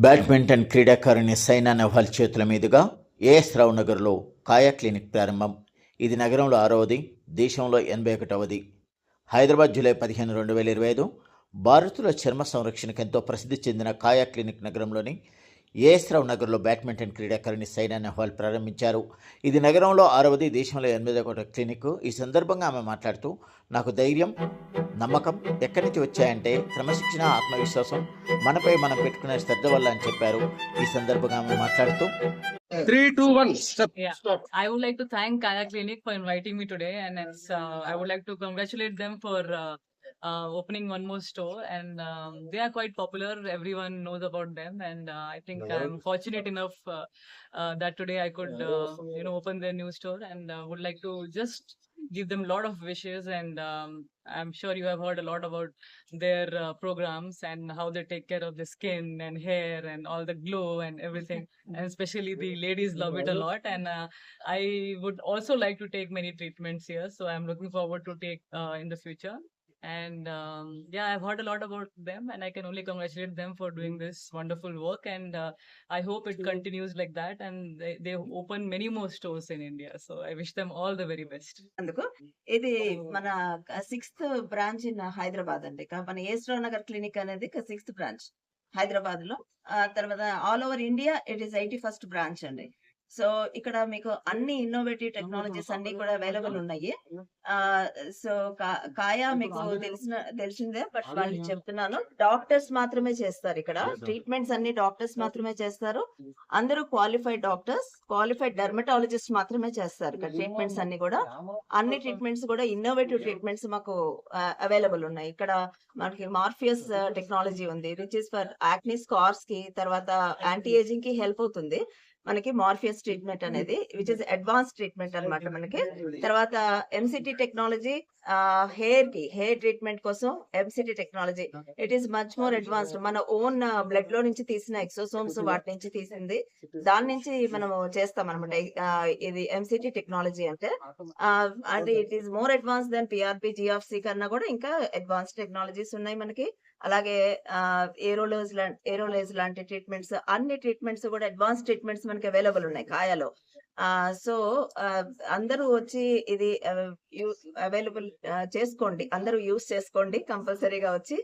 Badminton క్రీడాకారిణి సైనా నెహ్వాల్ చేతుల మీదుగా ఏఎస్ రావు నగర్లో కాయా క్లినిక్ ప్రారంభం. ఇది నగరంలో ఆరవది దేశంలో ఎనభై ఒకటవది. హైదరాబాద్ జూలై పదిహేను రెండు వేల ఇరవై ఐదు భారతుల చర్మ సంరక్షణకు ఎంతో ప్రసిద్ధి చెందిన కాయా క్లినిక్ నగరంలోని ఏఎస్ రావు నగర్లో బ్యాడ్మింటన్ క్రీడాకారిణి సైనా నెహ్వాల్ ప్రారంభించారు ఇది నగరంలో ఆరవది దేశంలో ఎనిమిది ఒకటి క్లినిక్ ఈ సందర్భంగా ఆమె మాట్లాడుతూ నాకు ధైర్యం నమ్మకం ఎక్కడి నుంచి వచ్చాయంటే క్రమశిక్షణ ఆత్మవిశ్వాసం మనపై మనం పెట్టుకునే శ్రద్ధ వల్ల అని చెప్పారు ఈ సందర్భంగా ఆమె మాట్లాడుతూ Three, two, one. Stop. Yeah. Stop. I would like to thank Kaya Clinic for inviting me today, and uh, I would like to congratulate them for uh, uh, opening one more store. And um, they are quite popular; everyone knows about them, and uh, I think I'm fortunate enough uh, uh, that today I could, uh, you know, open their new store, and uh, would like to just give them a lot of wishes. And um, I'm sure you have heard a lot about their uh, programs and how they take care of the skin and hair and all the glow and everything. And especially the ladies love it a lot. And uh, i would also like to take many treatments here. So i'm looking forward to take uh, in the future and um, yeah i've heard a lot about them and i can only congratulate them for doing this wonderful work and uh, i hope it continues like that and they, they open many more stores in india so i wish them all the very best అందుకు ఇది మన sixth branch in Hyderabad అండి మన ASRao Nagar clinic అనేది sixth branch హైదరాబాద్లో తర్వాత all over India it is eighty first branch అండి so ఇక్కడ మీకు అన్ని ఇన్నోవేటివ్ టెక్నాలజీస్ అన్ని కూడా అవైలబుల్ ఉన్నాయి. సో కాయా మీకు తెలిసిన తెలిసిందే బట్ వాళ్ళు చెప్తున్నాను. డాక్టర్స్ మాత్రమే చేస్తారు ఇక్కడ. ట్రీట్మెంట్స్ అన్ని డాక్టర్స్ మాత్రమే చేస్తారు. అందరూ క్వాలిఫైడ్ డాక్టర్స్ క్వాలిఫైడ్ డెర్మటాలజిస్ట్ మాత్రమే చేస్తారు ఇక్కడ ట్రీట్మెంట్స్ అన్ని కూడా. అన్ని ట్రీట్మెంట్స్ కూడా ఇన్నోవేటివ్ ట్రీట్మెంట్స్ మాకు అవైలబుల్ ఉన్నాయి. ఇక్కడ మనకి మార్ఫియస్ టెక్నాలజీ ఉంది విచ్ ఇస్ ఫర్ యాక్నీ స్కార్స్కి తర్వాత యాంటీ ఏజింగ్కి హెల్ప్ అవుతుంది. మనకి మార్ఫియస్ ట్రీట్మెంట్ అనేది విచ్ ఇస్ అడ్వాన్స్ ట్రీట్మెంట్ అన్నమాట మనకి. తర్వాత ఎంసిటి టెక్నాలజీ హెయిర్కి హెయిర్ ట్రీట్మెంట్ కోసం MCT technology it is much more advanced మన ఓన్ బ్లడ్లో నుంచి తీసిన ఎక్సోసోమ్స్ వాటి నుంచి తీసింది. దాని నుంచి మనము చేస్తాం అనమాట ఇది ఎంసిటి టెక్నాలజీ అంటే అంటే it is more advance than PRP GFC కన్నా కూడా ఇంకా అడ్వాన్స్ టెక్నాలజీస్ ఉన్నాయి మనకి. అలాగే ఏరోలోజ్ ఏరోలేజ్ లాంటి ట్రీట్మెంట్స్ అన్ని ట్రీట్మెంట్స్ కూడా అడ్వాన్స్ ట్రీట్మెంట్స్ మనకి అవైలబుల్ ఉన్నాయి కాయాలో. ఆ సో అందరూ వచ్చి ఇది అవైలబుల్ చేసుకోండి. అందరూ యూస్ చేసుకోండి కంపల్సరీగా వచ్చి.